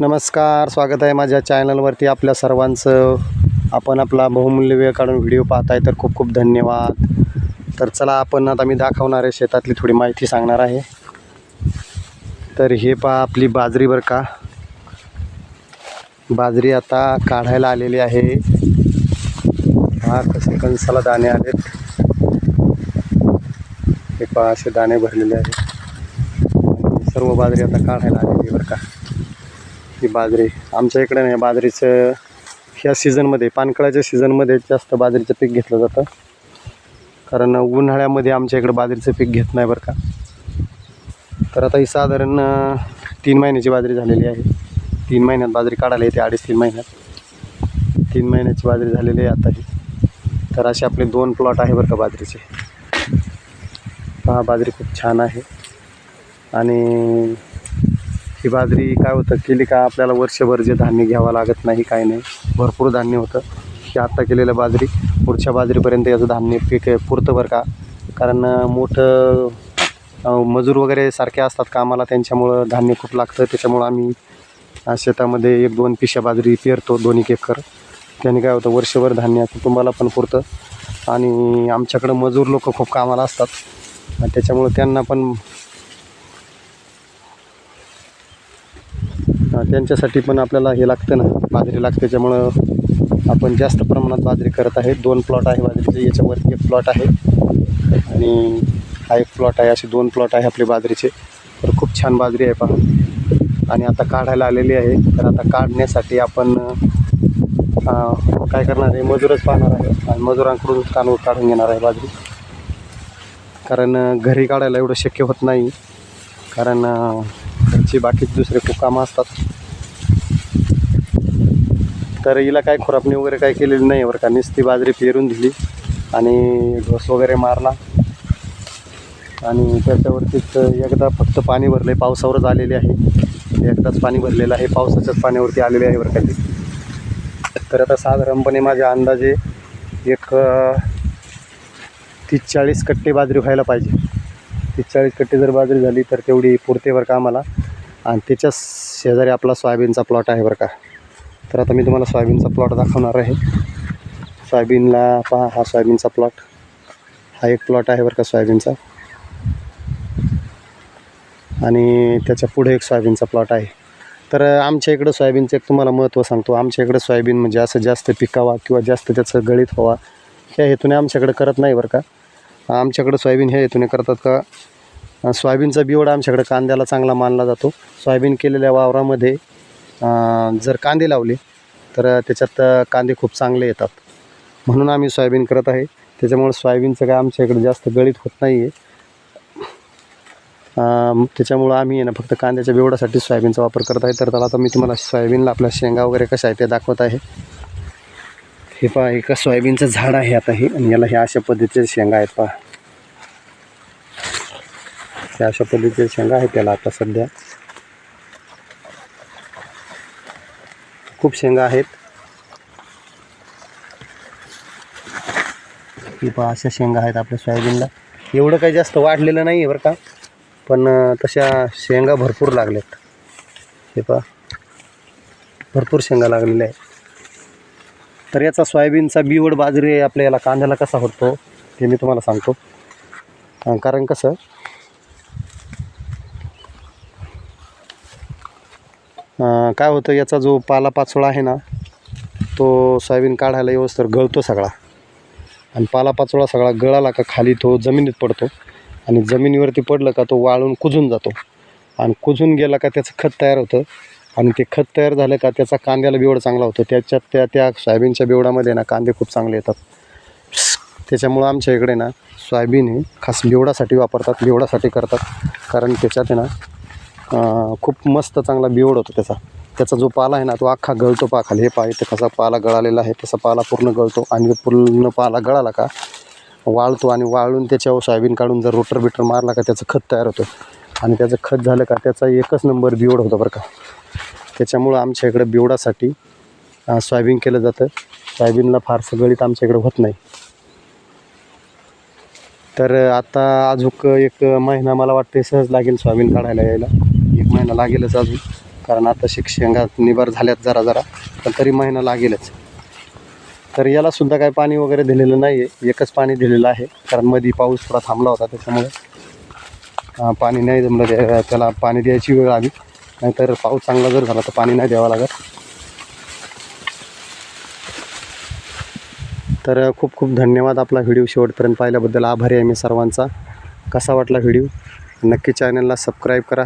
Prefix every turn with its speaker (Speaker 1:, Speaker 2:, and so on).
Speaker 1: नमस्कार स्वागत आहे माझ्या चॅनलवरती आपल्या सर्वांचं. आपण आपला बहुमूल्य वेळ काढून व्हिडिओ पाहताय तर खूप खूप धन्यवाद. तर चला आपण आता मी दाखवणार आहे शेतातली थोडी माहिती सांगणार आहे. तर हे पहा आपली बाजरी बरं का. बाजरी आता काढायला आलेली आहे. हा कसे कणसाला दाणे आलेत. हे पहा असे दाणे भरलेले आहेत. सर्व बाजरी आता काढायला आलेली आहे बरं का. ही बाजरी. आमच्या इकडे नाही बाजरीचं ह्या सीझनमध्ये पानकळाच्या सीझनमध्ये जास्त बाजरीचं पीक घेतलं जातं. कारण उन्हाळ्यामध्ये आमच्या इकडे बाजरीचं पीक घेत नाही बरं का. तर आता ही साधारण तीन महिन्याची बाजरी झालेली आहे. तीन महिन्यात बाजरी काढायला येते अडीच तीन महिन्यात. तीन महिन्याची बाजरी झालेली आहे आता ही. तर असे आपले दोन प्लॉट आहे बरं का बाजरीचे. पहा बाजरी खूप छान आहे. आणि ही बाजरी काय होतं केली का आपल्याला वर्षभर जे धान्य घ्यावं लागत नाही काय नाही भरपूर धान्य होतं. की आत्ता केलेलं बाजरी पुढच्या बाजरीपर्यंत याचं धान्य पीक पुरतं बरं का? कारण मोठं मजूर वगैरे सारखे असतात कामाला त्यांच्यामुळं धान्य खूप लागतं. त्याच्यामुळं आम्ही शेतामध्ये एक दोन पिशा बाजरी पेरतो दोन एक एकर. त्याने काय होतं वर्षभर धान्य कुटुंबाला पण पुरतं. आणि आमच्याकडं मजूर लोक खूप कामाला असतात. त्याच्यामुळं त्यांना पण त्यांच्यासाठी पण आपल्याला हे लागतं ना बाजरी लागते. त्याच्यामुळं आपण जास्त प्रमाणात बाजरी करत आहे. दोन प्लॉट आहे बाजरीचे याच्यावरती एक प्लॉट आहे. आणि हा एक प्लॉट आहे असे दोन प्लॉट आहे आपले बाजरीचे. तर खूप छान बाजरी आहे पहा. आणि आता काढायला आलेली आहे. तर आता काढण्यासाठी आपण काय करणार आहे? मजूरच पाहणार आहे. आणि मजुरांकडून कानूर काढून घेणार आहे बाजरी. कारण घरी काढायला एवढं शक्य होत नाही. कारण अ, घरची दुसरे खूप कामं असतात. तर हिला काय खुरापणी वगैरे काय केलेली नाही बरं का. नुसती बाजरी पेरून दिली आणि ढोस वगैरे मारला. आणि त्याच्यावरतीच एकदा फक्त पाणी भरलं आहे पावसावरच आलेले आहे. एकदाच पाणी भरलेलं आहे. पावसाच्याच पाण्यावरती आलेले आहे बरं का तर आता साधारणपणे माझ्या अंदाजे एक तीस चाळीस कट्टे बाजरी व्हायला पाहिजे. तीस चाळीस कट्टे जर बाजरी झाली तर तेवढी पुरते बरं का आम्हाला. आणि त्याच्या शेजारी आपला सोयाबीनचा प्लॉट आहे बरं का. तर आता मी तुम्हाला सोयाबीनचा प्लॉट दाखवणार आहे. सोयाबीनला पहा हा सोयाबीनचा प्लॉट हा एक प्लॉट आहे बरं का सोयाबीनचा. आणि त्याच्या पुढे एक सोयाबीनचा प्लॉट आहे. तर आमच्या इकडं सोयाबीनचं एक तुम्हाला महत्त्व सांगतो. आमच्या इकडं सोयाबीन म्हणजे असं जास्त पिकावा किंवा जास्त त्याचं गळीत व्हावा ह्या हेतूने आमच्याकडे करत नाही बरं का. आमच्याकडं सोयाबीन ह्या हेतूने करतात का? सोयाबीनचा बिवडा आमच्याकडे कांद्याला चांगला मानला जातो. सोयाबीन केलेल्या वावरामध्ये जर कांदे लावले तर त्याच्यात कांदे खूप चांगले येतात. म्हणून आम्ही सोयाबीन करत आहे. त्याच्यामुळे सोयाबीनचं काय आमच्या इकडे जास्त गळीत होत नाही आहे त्याच्यामुळं आम्ही ना फक्त कांद्याच्या बिवडासाठी सोयाबीनचा वापर करत आहे. तर त्याला आता मी तुम्हाला सोयाबीनला आपल्या शेंगा वगैरे कशा आहे ते दाखवत आहे. हे पहा एका सोयाबीनचं झाड आहे आता हे. आणि याला ह्या अशा पद्धतीचे शेंगा आहेत पहा. ह्या अशा पद्धतीचे शेंगा आहेत त्याला आता सध्या. खूप शेंगा आहेत. की पहा अशा शेंगा आहेत आपल्या सोयाबीनला. एवढं काही जास्त वाढलेलं नाही आहे बरं का पण तशा शेंगा भरपूर लागल्यात हे पहा भरपूर शेंगा लागलेल्या आहेत. तर याचा सोयाबीनचा बिवड बाजरी आपल्या याला कांद्याला कसा होतो ते मी तुम्हाला सांगतो. कारण कसं काय होतं याचा जो पालापाचोळा आहे ना तो सोयाबीन काढायला व्यवस्थित गळतो सगळा. आणि पालापाचोळा सगळा गळाला का खाली तो जमिनीत पडतो. आणि जमिनीवरती पडलं का तो वाळून कुजून जातो. आणि कुजून गेला का त्याचं खत तयार होतं. आणि ते खत तयार झालं का त्याचा कांद्याला बिवड चांगला होतो. त्याच्यात त्या त्या सोयाबीनच्या बिवडामध्ये ना कांदे खूप चांगले येतात. त्याच्यामुळं आमच्या इकडे ना सोयाबीन हे खास बिवडासाठी वापरतात बिवडासाठी करतात. कारण त्याच्यात ना खूप मस्त चांगला बिवड होतो त्याचा. त्याचा जो पाला आहे ना तो अख्खा गळतो पा खाली हे इथं कसा पाला गळालेला आहे तसा पाला पूर्ण गळतो आणि पूर्ण पाला गळाला का वाळतो आणि वाळून त्याच्यावर सोयाबीन काढून जर रोटर बिटर मारला का त्याचं खत तयार होतं. आणि त्याचं खत झालं का त्याचा एकच नंबर बिवड होता बरं का. त्याच्यामुळं आमच्या इकडं बिवडासाठी सोयाबीन केलं जातं. सोयाबीनला फारसं गळीत आमच्या इकडं होत नाही. तर आता अजूक एक महिना मला वाटते सहज लागेल सोयाबीन काढायला यायला. एक महिना लागेलच अजून. कारण आता शेंगा निबर झाल्यात जरा जरा पण तरी महिना लागेलच. तर याला सुद्धा काही पाणी वगैरे दिलेलं नाही आहे एकच पाणी दिलेलं आहे. कारण मध्ये पाऊस थोडा थांबला होता त्याच्यामुळे पाणी नाही जमलं त्या- त्याला पाणी द्यायची वेळ आली. नाहीतर पाऊस चांगला जर झाला तर पाणी नाही द्यावं लागत. तर खूप खूप धन्यवाद आपला व्हिडिओ शेवटपर्यंत पाहिल्याबद्दल. आभारी आहे मी सर्वांचा. कसा वाटला व्हिडिओ? नक्की चॅनलला सबस्क्राईब करा.